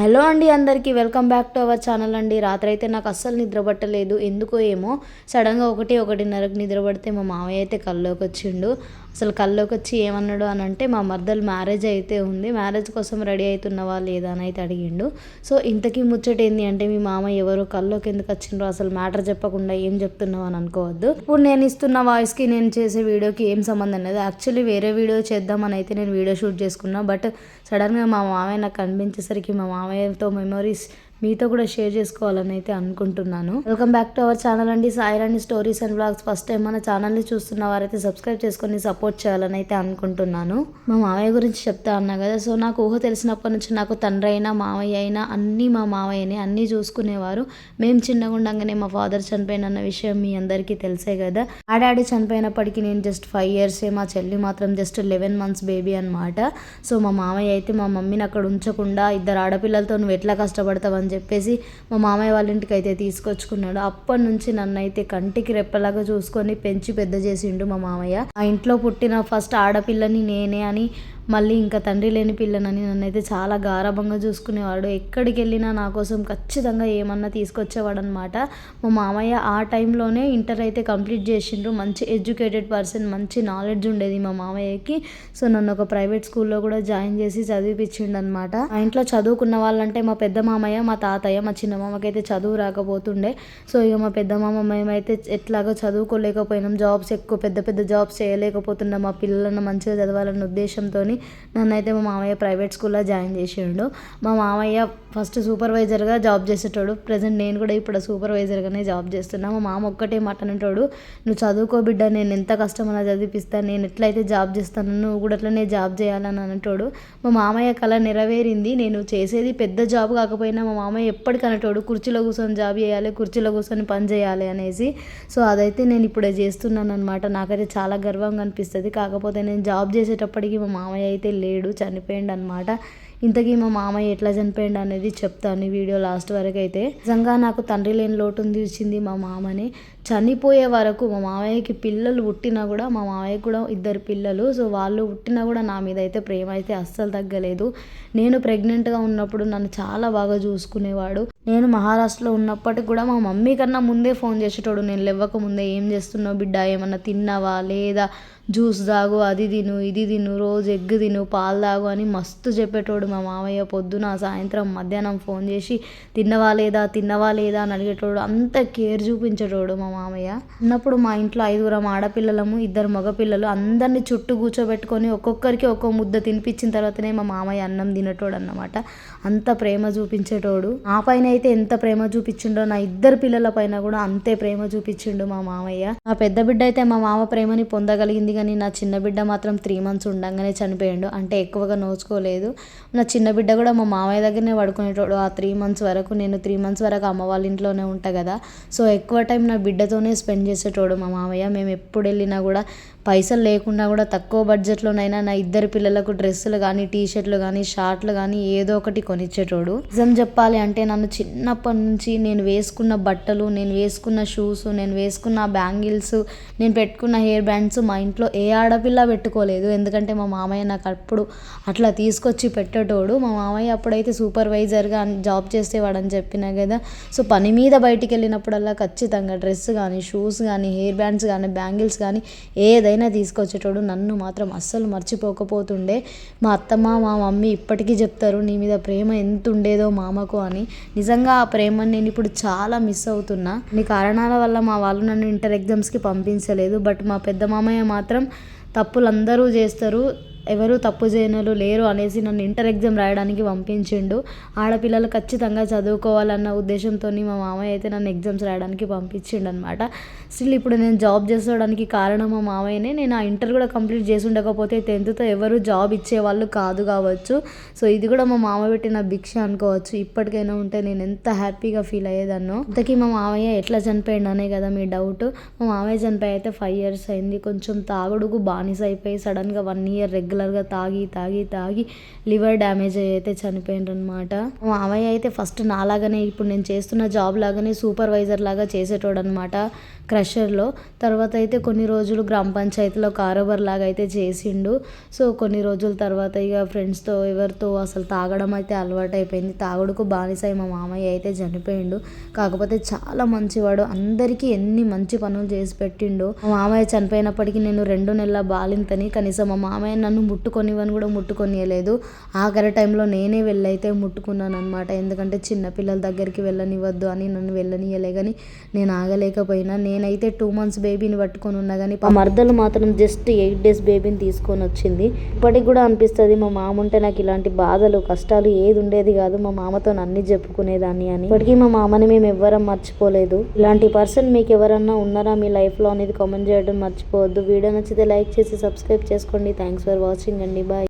Hello అండి అందరికీ welcome back to our channel అండి. రాత్రి అయితే నాకు అస్సలు నిద్ర పట్టలేదు. ఎందుకో ఏమో సడన్గా ఒకటి ఒకటిన్నరకు నిద్ర పడితే మా మామయ్య అయితే కల్లోకి వచ్చిండు అసలు కల్లోకి వచ్చి ఏమన్నాడు అని అంటే మా మర్దలు మ్యారేజ్ అయితే ఉంది మ్యారేజ్ కోసం రెడీ అవుతున్నవా లేదా? అని అయితే అడిగిండు. సో ఇంతకీ ముచ్చట ఏంది అంటే మీ మామ ఎవరు కల్లోకి ఎందుకు వచ్చిండ్రో అసలు మ్యాటర్ చెప్పకుండా ఏం చెప్తున్నావు అని అనుకోవద్దు. ఇప్పుడు నేను ఇస్తున్న వాయిస్కి నేను చేసే వీడియోకి ఏం సంబంధం లేదు. యాక్చువల్లీ వేరే వీడియో చేద్దామని అయితే నేను వీడియో షూట్ చేసుకున్నా బట్ సడన్గా మా మామయ్య నాకు కనిపించేసరికి మా మామయ్యతో మెమరీస్ మీతో కూడా షేర్ చేసుకోవాలని అయితే అనుకుంటున్నాను. Welcome back to our channel అండి. Sairani stories and blogs first time మన ఛానల్ని చూస్తున్న వారైతే సబ్స్క్రైబ్ చేసుకొని సపోర్ట్ చేయాలని అయితే అనుకుంటున్నాను. మా మామయ్య గురించి చెప్తా అన్నా కదా సో నాకు ఊహ తెలిసినప్పటి నుంచి నాకు తండ్రి అయినా మామయ్య అయినా అన్నీ మా మామయ్యని అన్నీ చూసుకునేవారు. మేము చిన్నగా ఉండగానే మా ఫాదర్ చనిపోయిన విషయం మీ అందరికీ తెలిసే కదా. ఆ డాడీ చనిపోయినప్పటికీ నేను జస్ట్ ఫైవ్ ఇయర్సే మా చెల్లి మాత్రం జస్ట్ లెవెన్ మంత్స్ బేబీ అనమాట సో మా మామయ్య అయితే మా మమ్మీని అక్కడ ఉంచకుండా ఇద్దరు ఆడపిల్లలతో నువ్వు ఎట్లా కష్టపడతావని అని చెప్పేసి మా మామయ్య వాళ్ళ ఇంటికి అయితే తీసుకొచ్చుకున్నాడు. అప్పటి నుంచి నన్ను అయితే కంటికి రెప్పలాగా చూసుకొని పెంచి పెద్ద చేసిండు మా మామయ్య. ఆ ఇంట్లో పుట్టిన ఫస్ట్ ఆడపిల్లని నేనే అని మళ్ళీ ఇంకా తండ్రి లేని పిల్లనని నన్నైతే చాలా గారాభంగా చూసుకునేవాడు. ఎక్కడికి వెళ్ళినా నా కోసం ఖచ్చితంగా ఏమన్నా తీసుకొచ్చేవాడు అనమాట మా మామయ్య ఆ టైంలోనే ఇంటర్ అయితే కంప్లీట్ చేసిండ్రు. మంచి ఎడ్యుకేటెడ్ పర్సన్ మంచి నాలెడ్జ్ ఉండేది మా మామయ్యకి. సో నన్ను ఒక ప్రైవేట్ స్కూల్లో కూడా జాయిన్ చేసి చదివిపించిండు అనమాట ఆ ఇంట్లో చదువుకున్న వాళ్ళంటే మా పెద్ద మామయ్య మా తాతయ్య మా చిన్న మామకైతే చదువు రాకపోతుండే. సో ఇక మా పెద్ద మామ మేమైతే ఎట్లాగో చదువుకోలేకపోయినాం. జాబ్స్ ఎక్కువ పెద్ద పెద్ద జాబ్స్ చేయలేకపోతున్నాం. మా పిల్లలను మంచిగా చదవాలన్న ఉద్దేశంతో నన్నైతే మా మామయ్య ప్రైవేట్ స్కూల్లో జాయిన్ చేసిండు. మా మామయ్య ఫస్ట్ సూపర్వైజర్గా జాబ్ చేసేటోడు. ప్రజెంట్ నేను కూడా ఇప్పుడు సూపర్వైజర్గానే జాబ్ చేస్తున్నా. మా మామ ఒక్కటే మాట అనేటోడు నువ్వు చదువుకో బిడ్డ నేను ఎంత కష్టమైనా చదివిపిస్తాను నేను ఎట్లయితే జాబ్ చేస్తాను నువ్వు కూడా అట్లనే జాబ్ చేయాలని అనేటోడు మా మామయ్య కళ నెరవేరింది. నేను చేసేది పెద్ద జాబ్ కాకపోయినా మా మామయ్య ఎప్పటికనటోడు కుర్చీలో కూర్చొని జాబ్ చేయాలి కుర్చీలో కూర్చొని పని చేయాలి అనేసి. సో అదైతే నేను ఇప్పుడే చేస్తున్నాను అనమాట నాకైతే చాలా గర్వంగా అనిపిస్తుంది. కాకపోతే నేను జాబ్ చేసేటప్పటికి మా మామయ్య అయితే లేడు చనిపోయిండు అనమాట ఇంతకీ మా మామయ్య ఎట్లా చనిపోయిండు అనేది చెప్తాను ఈ వీడియో లాస్ట్ వరకు అయితే నిజంగా నాకు తండ్రి లేని లోటుని తీర్చింది మా మామని. చనిపోయే వరకు మా మామయ్యకి పిల్లలు పుట్టినా కూడా మా మామయ్య కూడా ఇద్దరు పిల్లలు. సో వాళ్ళు పుట్టినా కూడా నా మీద అయితే ప్రేమ అయితే అస్సలు తగ్గలేదు. నేను ప్రెగ్నెంట్గా ఉన్నప్పుడు నన్ను చాలా బాగా చూసుకునేవాడు. నేను మహారాష్ట్రలో ఉన్నప్పటికి కూడా మా మమ్మీ కన్నా ముందే ఫోన్ చేసేటోడు. నేను లేవ్వక ముందే ఏం చేస్తున్నావు బిడ్డ? ఏమన్నా తిన్నావా? లేదా? జ్యూస్ తాగు అది తిను ఇది తిను రోజు ఎగ్ తిను పాలు తాగు అని మస్తు చెప్పేటోడు మా మామయ్య పొద్దున సాయంత్రం మధ్యాహ్నం ఫోన్ చేసి తిన్నవా లేదా? తిన్నవా లేదా? అని అడిగేటోడు. అంత కేర్ చూపించేటోడు మా మామయ్య. ఉన్నప్పుడు మా ఇంట్లో ఐదుగురం ఆడపిల్లలము ఇద్దరు మగపిల్లలు అందరినీ చుట్టూ కూర్చోబెట్టుకొని ఒక్కొక్కరికి ఒక్కో ముద్ద తినిపించిన తర్వాతనే మా మామయ్య అన్నం తినేటోడు అన్నమాట అంత ప్రేమ చూపించేటోడు. ఆ పైన అయితే ఎంత ప్రేమ చూపించిండో నా ఇద్దరు పిల్లల పైన కూడా అంతే ప్రేమ చూపించిండు మా మామయ్య. నా పెద్ద బిడ్డ అయితే మా మామ ప్రేమని పొందగలిగింది కానీ నా చిన్న బిడ్డ మాత్రం త్రీ మంత్స్ ఉండగానే చనిపోయాడు. అంటే ఎక్కువగా నోచుకోలేదు. నా చిన్న బిడ్డ కూడా మా మామయ్య దగ్గరనే పడుకునేటోడు. ఆ త్రీ మంత్స్ వరకు నేను త్రీ మంత్స్ వరకు అమ్మ వాళ్ళ ఇంట్లోనే ఉంటా కదా. సో ఎక్కువ టైం నా బిడ్డతోనే స్పెండ్ చేసేటోడు మా మామయ్య. మేము ఎప్పుడు వెళ్ళినా కూడా పైసలు లేకుండా కూడా తక్కువ బడ్జెట్లోనైనా నా ఇద్దరు పిల్లలకు డ్రెస్సులు కానీ టీ షర్ట్లు కానీ షార్ట్లు కానీ ఏదో ఒకటి కొనిచ్చేటోడు. నిజం చెప్పాలి అంటే నన్ను చిన్నప్పటి నుంచి నేను వేసుకున్న బట్టలు నేను వేసుకున్న షూస్ నేను వేసుకున్న బ్యాంగిల్స్ నేను పెట్టుకున్న హెయిర్ బ్యాండ్స్ మా ఇంట్లో ఏ ఆడపిల్ల పెట్టుకోలేదు. ఎందుకంటే మా మామయ్య నాకు అప్పుడు అట్లా తీసుకొచ్చి పెట్టేటోడు. మా మామయ్య అప్పుడైతే సూపర్వైజర్గా జాబ్ చేసేవాడని చెప్పినా కదా. సో పని మీద బయటికి వెళ్ళినప్పుడల్లా ఖచ్చితంగా డ్రెస్ కానీ షూస్ కానీ హెయిర్ బ్యాండ్స్ కానీ బ్యాంగిల్స్ కానీ ఏదైనా తీసుకొచ్చేటోడు నన్ను మాత్రం అస్సలు మర్చిపోకపోతుండే. మా అత్తమ్మ మా మమ్మీ ఇప్పటికీ చెప్తారు నీ మీద ప్రేమ ఎంత ఉండేదో మామకు అని. నిజంగా ఆ ప్రేమని నేను ఇప్పుడు చాలా మిస్ అవుతున్నా. నీ కారణాల వల్ల మా వాళ్ళు నన్ను ఇంటర్ ఎగ్జామ్స్కి పంపించలేదు. బట్ మా పెద్ద మామయ్య మాత్రం తప్పులు అందరూ చేస్తారు. ఎవరు తప్పు చేయనలు లేరు అనేసి నన్ను ఇంటర్ ఎగ్జామ్ రాయడానికి పంపించిండు. ఆడపిల్లలు ఖచ్చితంగా చదువుకోవాలన్న ఉద్దేశంతో మా మామయ్య అయితే నన్ను ఎగ్జామ్స్ రాయడానికి పంపించిండు అనమాట స్టిల్ ఇప్పుడు నేను జాబ్ చేసుకోవడానికి కారణం మా మామయ్యనే. నేను ఆ ఇంటర్ కూడా కంప్లీట్ చేసి ఉండకపోతే టెన్త్తో ఎవరు జాబ్ ఇచ్చేవాళ్ళు కాదు కావచ్చు. సో ఇది కూడా మా మామ పెట్టిన భిక్ష అనుకోవచ్చు. ఇప్పటికైనా ఉంటే నేను ఎంత హ్యాపీగా ఫీల్ అయ్యేదాన్నో. ఇంతకీ మా మామయ్య ఎట్లా చనిపోయిండు అనే కదా మీ డౌట్. మా మామయ్య చనిపోయి అయితే ఫైవ్ ఇయర్స్ అయింది. కొంచెం తాగుడుకు బానిస అయిపోయి సడన్గా వన్ ఇయర్ రెగ్యులర్ రెగ్యులర్గా తాగి తాగి తాగి లివర్ డ్యామేజ్ అయ్యి అయితే చనిపోయిండ్రు అనమాట మా మామయ్య అయితే ఫస్ట్ నాలాగానే ఇప్పుడు నేను చేస్తున్న జాబ్ లాగానే సూపర్వైజర్ లాగా చేసేటోడు అనమాట క్రషర్లో. తర్వాత అయితే కొన్ని రోజులు గ్రామ పంచాయతీలో కారోబార్ లాగా అయితే చేసిండు. సో కొన్ని రోజుల తర్వాత ఇక ఫ్రెండ్స్తో ఎవరితో అసలు తాగడం అయితే అలవాటు అయిపోయింది తాగుడుకు బానిసై మా మామయ్య అయితే చనిపోయిండు. కాకపోతే చాలా మంచివాడు. అందరికీ ఎన్ని మంచి పనులు చేసి పెట్టిండు. మా మామయ్య చనిపోయినప్పటికీ నేను రెండు నెలల బాలింతని. కనీసం మా మామయ్య నన్ను ముట్టుకొనివ్వని కూడా ముట్టుకొనియలేదు. ఆఖరి టైంలో నేనే వెళ్ళైతే ముట్టుకున్నాను అనమాట ఎందుకంటే చిన్నపిల్లల దగ్గరికి వెళ్ళనివ్వద్దు అని నన్ను వెళ్ళనియలే కానీ నేను ఆగలేకపోయినా. నేనైతే టూ మంత్స్ బేబీని పట్టుకొని ఉన్నా కానీ మా మర్దలు మాత్రం జస్ట్ ఎయిట్ డేస్ బేబీని తీసుకొని వచ్చింది. ఇప్పటికి కూడా అనిపిస్తుంది మా మామ ఉంటే నాకు ఇలాంటి బాధలు కష్టాలు ఏది ఉండేది కాదు. మా మామతో అన్ని చెప్పుకునేదాన్ని అని. ఇప్పటికీ మా మామని మేము ఎవ్వరం మర్చిపోలేదు. ఇలాంటి పర్సన్ మీకు ఎవరన్నా ఉన్నారా మీ లైఫ్లో అనేది కామెంట్ చేయడం మర్చిపోవద్దు. వీడియో నచ్చితే లైక్ చేసి సబ్స్క్రైబ్ చేసుకోండి. థ్యాంక్స్ ఫర్ వాచింగ్ అండి బాయ్